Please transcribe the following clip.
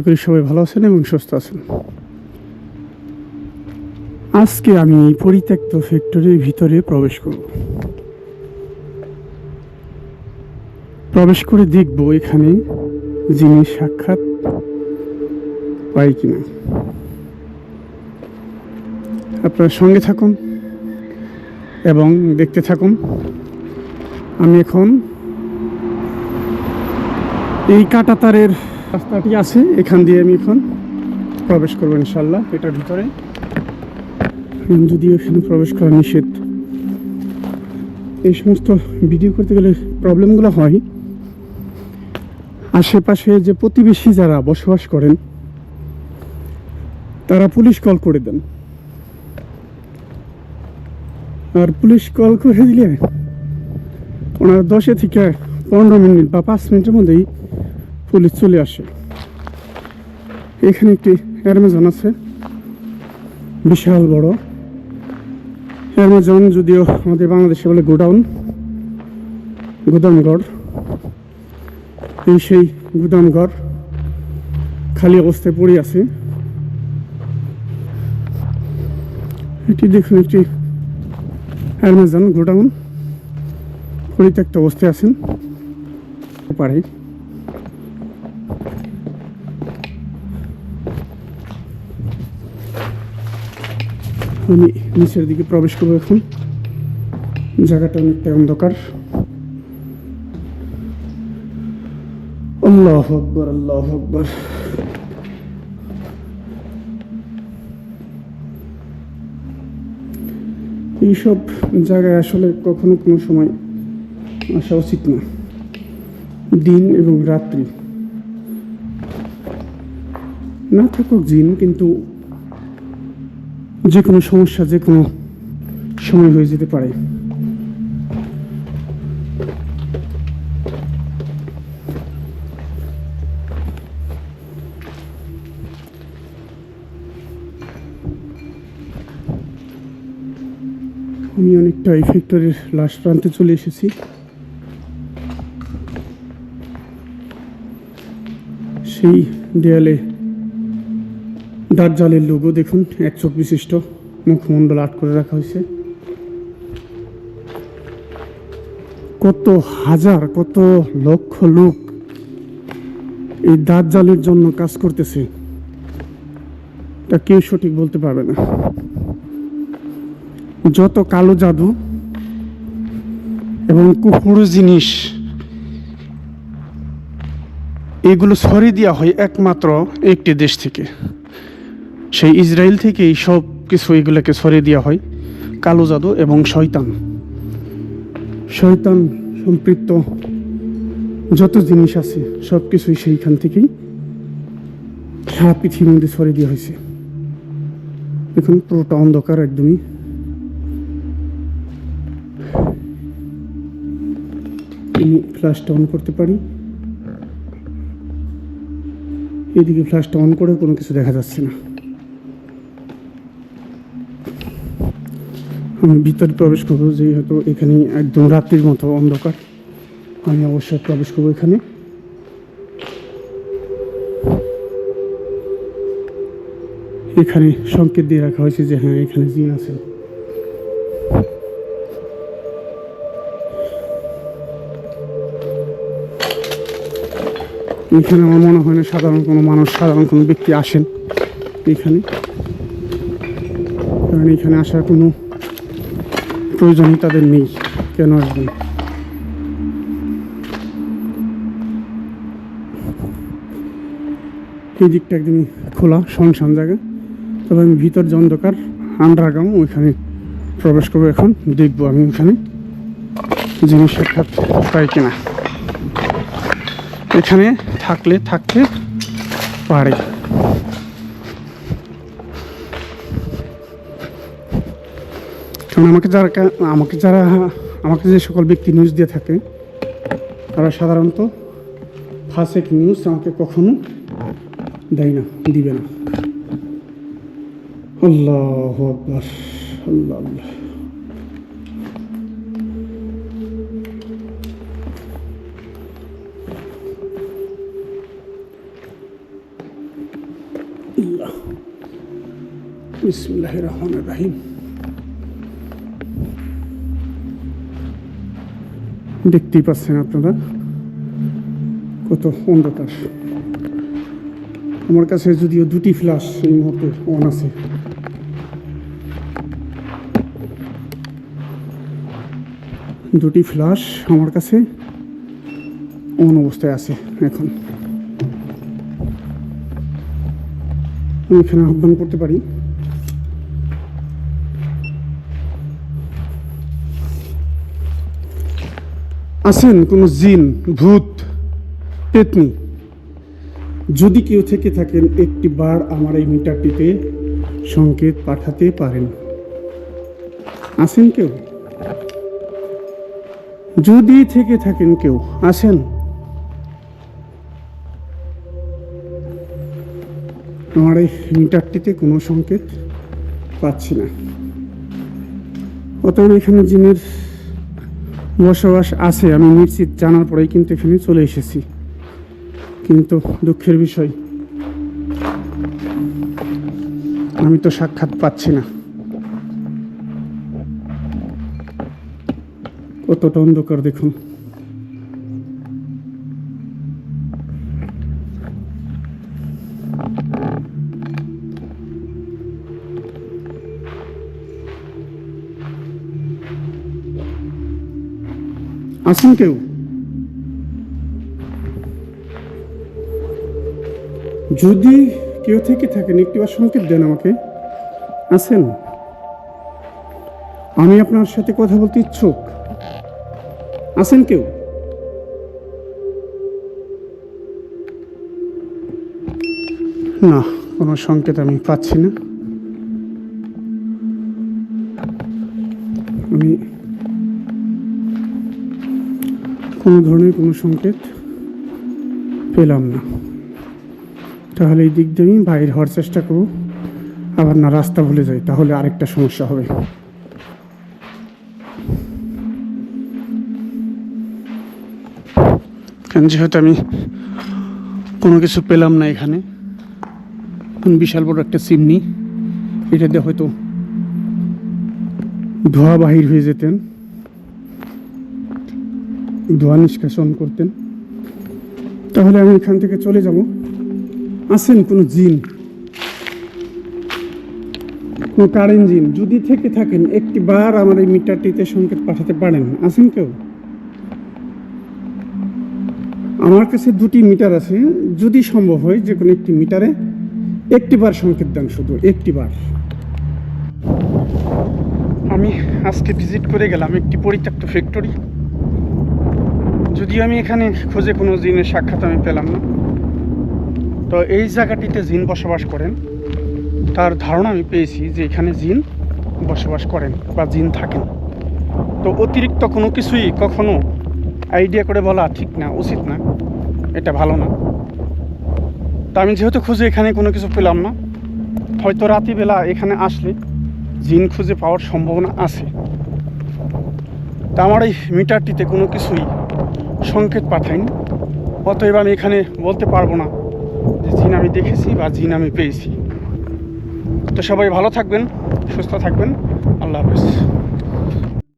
করি সবাই ভালো আছেন এবং সুস্থ আছেন। আজকে আমি পরিত্যক্ত ফ্যাক্টরির ভিতরে প্রবেশ করব। প্রবেশ করে দেখব এখানে জিনিস সাক্ষাৎ পাই কিনা। আপনার সঙ্গে থাকুন এবং দেখতে থাকুন। আমি এখন এই কাটাতারের রাস্তাটি আছে, এখান দিয়ে আমি এখন প্রবেশ করব ইনশাল্লাহ এটার ভিতরে। যদিও এখানে প্রবেশ করা নিষেধ। এই সমস্ত ভিডিও করতে গেলে প্রবলেমগুলো হয়। আশেপাশে যে প্রতিবেশী যারা বসবাস করেন, তারা পুলিশ কল করে দেন। আর পুলিশ কল করে দিলে ওনার দশে থেকে পনেরো মিনিট বা পাঁচ মিনিটের মধ্যেই পুলিশ চলে আসে। এখানে একটি অ্যামাজন আছে, বিশাল বড়। অ্যামাজন যদিও আমাদের বাংলাদেশে বলে গোডাউন, গুদামঘর। এই সেই গুদামঘর খালি অবস্থায় পড়ে আছে। এটি দেখুন, একটি অ্যামাজন গোডাউন। পরিত্যক্ত অবস্থায় আছেন। পারে আমি নিচের দিকে প্রবেশ করব এখন। জায়গাটা অনেকটা অন্ধকার। আল্লাহ আকবর আল্লাহ আকবর। এইসব জায়গায় আসলে কখনো কোনো সময় আসা উচিত না। দিন এবং রাত্রি। না থাকুক জিন, কিন্তু যে কোনো সমস্যা, যে কোনো সময় হয়ে যেতে পারে। আমি অনেকটা এই ফ্যাক্টরির লাস্ট প্রান্তে চলে এসেছি। সেই দেয়ালে দাজ্জালের লোগো দেখুন এক চোখ বিশিষ্ট মুখমণ্ডল আট করে রাখা হয়েছে। কত হাজার, কত লক্ষ লোক এই দাজ্জালের জন্য কাজ করতেছে। তা কেউ সঠিক বলতে পারবে না। যত কালো জাদু এবং কুকুর জিনিস, এগুলো ছড়িয়ে দেওয়া হয় একমাত্র একটি দেশ থেকে। সেই ইসরায়েল থেকে এই সব কিছু এগুলোকে সরিয়ে দেওয়া হয়, কালো জাদু এবং শয়তান। শয়তান সম্পৃক্ত যত জিনিস আছে, সব কিছুই সেইখান থেকেই সারা পৃথিবীর মধ্যে ছড়িয়ে দেওয়া হয়েছে। দেখুন, পুরোটা অন্ধকার একদমই। আমি ফ্ল্যাশটা অন করতে পারি। এদিকে ফ্ল্যাশটা অন করে কোনো কিছু দেখা যাচ্ছে না। ভিতরে প্রবেশ করব, যেহেতু এখানে একদম রাত্রির মতো অন্ধকার। আমি অবশ্যই প্রবেশ করব এখানে। এখানে সংকেত দিয়ে রাখা হয়েছে যে হ্যাঁ এখানে জিন আছে। এখানে আমার মনে হয় না সাধারণ কোনো মানুষ, সাধারণ কোনো ব্যক্তি আসেন এখানে। কারণ এখানে আসার কোনো প্রয়োজনই তাদের নেই, কেন আসবেন এই দিকটা একদমই খোলা, শুনশান জায়গা। তবে আমি ভিতর যে আন্ডারগ্রাউন্ড, ওইখানে প্রবেশ করব এখন, দেখব আমি ওখানে জিনিস সাক্ষাৎ পাই কিনা। এখানে থাকলে থাকতে পারে। কারণ আমাকে যারা আমাকে যারা আমাকে যে সকল ব্যক্তি নিউজ দিয়ে থাকে, তারা সাধারণত ফাঁসেক নিউজ আমাকে কখনো দেয় না, দিবে না। আল্লাহ আকবর, আল্লাহ আল্লাহ আল্লাহ। বিসমুল্লাহ রহমান রাহিম। দেখতেই পাচ্ছেন আপনারা কত অন্ধকার। আমার কাছে যদিও দুটি ফ্ল্যাশ এই মুহূর্তে অন আছে। দুটি ফ্ল্যাশ আমার কাছে অন অবস্থায় আছে এখন। আমি এখানে আহ্বান করতে পারি। আছেন কোনো জিন, ভূত, পেতনি? যদি কেউ থেকে থাকেন একটি বার আমার এই মিটারটিতে সংকেত পাঠাতে পারেন। আছেন কেউ? যদি থেকে থাকেন কেউ, আছেন? আমার এই মিটারটিতে কোনো সংকেত পাচ্ছি না। অতএব এখানে জিনের বসবাস আছে, আমি নিশ্চিত জানার পরেই কিন্তু এখানে চলে এসেছি। কিন্তু দুঃখের বিষয়, আমি তো সাক্ষাৎ পাচ্ছি না। কতটা অন্ধকার দেখুন। আছেন কেউ। যদি কেউ থেকে থাকেন একটিবার সংকেত দেন আমাকে। আছেন আমি আপনার সাথে কথা বলতে ইচ্ছুক। আছেন কেউ। না, কোনো সংকেত আমি পাচ্ছি না। কোনো ধরনের কোনো সংকেত পেলাম না। তাহলে এই দিক দিয়ে বাইর হওয়ার চেষ্টা করব। আবার না, রাস্তা ভুলে যাই, তাহলে আরেকটা সমস্যা হবে। যেহেতু আমি কোনো কিছু পেলাম না এখানে বিশাল বড় একটা চিমনি এটাতে হয়তো ধোয়া বাহির হয়ে যেতেন। ধোয়া নিষ্কাশন করতেন। তাহলে আমি এখান থেকে চলে যাব। আছেন কোনো জিন। কোনো কারেন্ট জিন, যদি থেকে থাকেন, একটি বার আমার এই মিটারটিতে সংকেত পাঠাতে পারেন। আছেন কেউ? আমার কাছে দুটি মিটার আছে। যদি সম্ভব হয়, যে কোনো একটি মিটারে একটি বার সংকেত দেন শুধু, একটি বার। আমি আজকে ভিজিট করে গেলাম একটি পরিত্যক্ত ফ্যাক্টরি যদিও আমি এখানে খুঁজে কোনো জিনের সাক্ষাৎ আমি পেলাম না। তো এই জায়গাটিতে জিন বসবাস করেন। তার ধারণা আমি পেয়েছি যে এখানে জিন বসবাস করেন বা জিন থাকেন। তো অতিরিক্ত কোনো কিছুই কখনো আইডিয়া করে বলা ঠিক না, উচিত না। এটা ভালো না। তা আমি যেহেতু খুঁজে এখানে কোনো কিছু পেলাম না, হয়তো রাতিবেলা এখানে আসলে জিন খুঁজে পাওয়ার সম্ভাবনা আছে। তা আমার এই মিটারটিতে কোনো কিছুই সংকেত পাঠাইনি। অতএব আমি এখানে বলতে পারব না যে জিন আমি দেখেছি বা জিন আমি পেয়েছি। তো সবাই ভালো থাকবেন, সুস্থ থাকবেন। আল্লাহ হাফেজ।